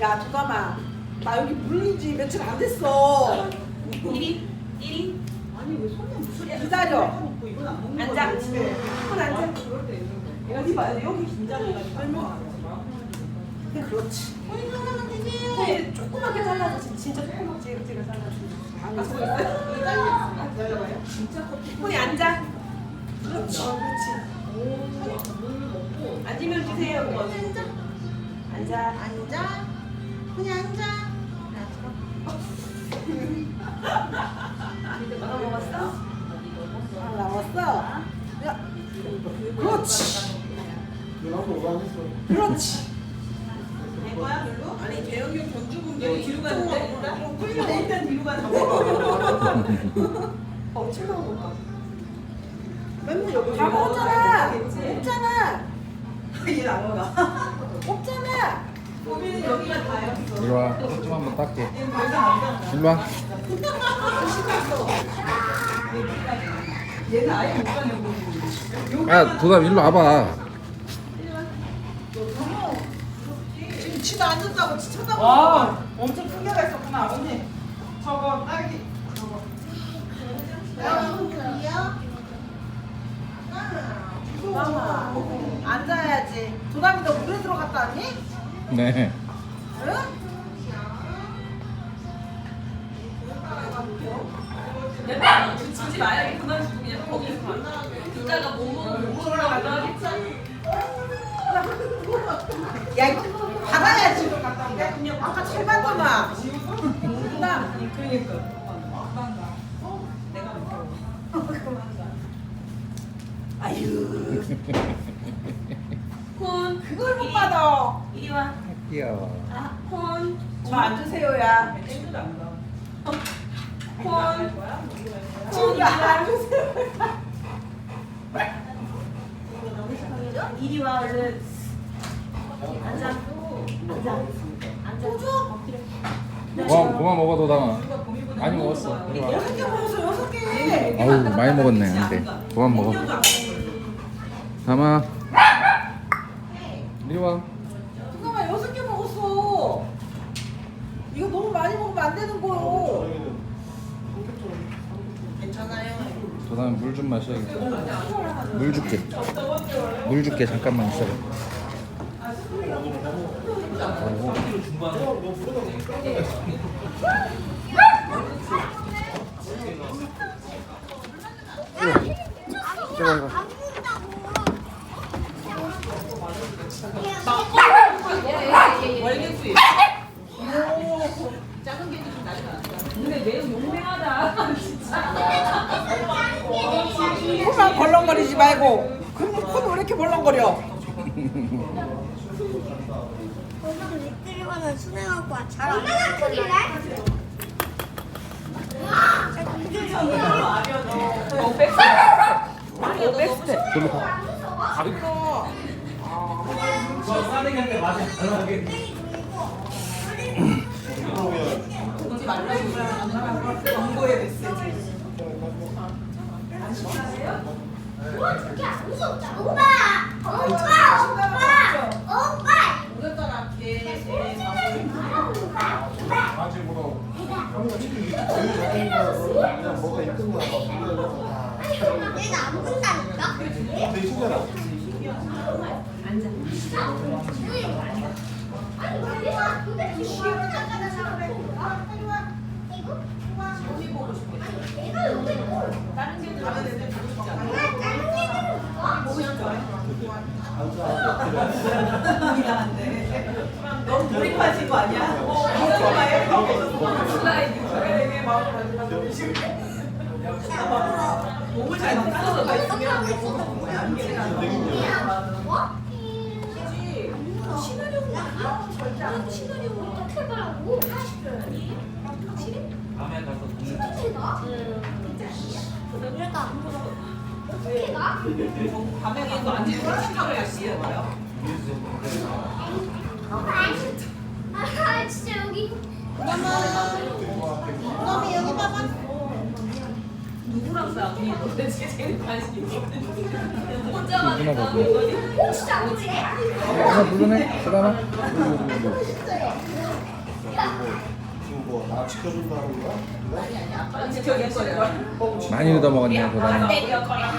야 잠깐만 나 여기 물린 지 며칠 안 됐어 1위? 1위? 아니 왜 손에 무슨 기다려. 먹고 이건 안 먹는 앉아. 거야, 집에. 손 앉아. 그럴 때 이런 거. 어디 봐요 여기 긴장해가지고 안 먹어. 그렇지 네. 조그맣게 잘라서 진- 진짜 조그맣게 제가 잘라서 아, 저거 있어요? 진짜 커피. 손이 앉아. 그렇지 그렇지 물 먹고. 앉으면 주세요. 그거. 앉아. 앉아. 그냥 앉아. 너가 먹었어? 아 나왔어 야 그렇지 그렇지 된 거야, 별로? 아니 대형이 형 견주분 여기 뒤로 가는데, 일단? 좀 끌리네 일단 뒤로 가는데. 어 칠만 볼까? 맨날 여기 다 먹었잖아 겠지 없잖아 얘안 먹어. 없잖아 고민은 여기가 다였어. 이리 와. 좀 한번 닦게. 일로 와. 가네 보이는. 야, 도담 일로 와봐. 지금 치도 앉았다고 치 쳐다보고. 와. 엄청 풍겨가 있었구나 아버님. 저거 딸기. 저거. 마마 앉아야지 도담이 너 물에 들어갔다 왔니? 네. 주지 마요. 그만 주고 그냥 거기서 가. 이따가 못 먹으면 못 올라가도 하겠지. 야 이거 받아야지 그냥 아까 잘 받더만 도담 그러니까. 아유 콘. 그걸 못 받아 이리 와. 귀여워. 아, 콘. 저 앉으세요 야 땡도 안 가. 콘. 지금 앉으세요 이리 와, 얼른. 앉아. 앉아. 앉아. 엎드려. 그만, 그만 먹어, 도담아. 많이 먹었어. 이리 와. 여섯 개 먹었어 여섯 개 아우, 많이 먹었네. 안 돼. 그만 먹어. 담아. 이리 와. 잠깐만 여섯 개 먹었어 이거 너무 많이 먹으면 안 되는 거요 도담 물좀 마셔야겠다. 물 줄게. 물 줄게. 잠깐만 있어봐. 월계수잎. 근데 매우 용맹하다. 진짜. 코만 벌렁거리지 말고 그럼 코는 왜 이렇게 벌렁거려 엄마가 미끄리거나 순행하고 잘안 얼마나 크길래? 어, 백스. 오 백스텝 광고의 메시지. 그게 안 무섭다. 오빠! 오빠! 오빠! 오빠! 오늘따라 걔 내가 안 본다니까? 내가 도대체 싶죠? 미안한데. 너무 몰입하신 거 아니야? 어, 좋아요. 슬라이드. 내 마음을 가지고 몸을 잘 만들어서 가 있으면 왜 보는 거야? 안 되나? 뭐? 시나리오 아, 절대 안 돼. 시나리오 어떻게 해보라고? 확실해? 어떻게 가? 그러니까 안 보러. 아. 누구랑. 언니 도대체 제일 관심 있거든. 혼자만 누나 있다. 봐봐. 오 진짜 안? 하나 부르네? 그다음에 지금 뭐 나 지켜준다는 거야? 아니 아니 아빠 지켜줄 거예요. 많이 얻어 먹었네, 도담아. 안 돼, 몇 거야.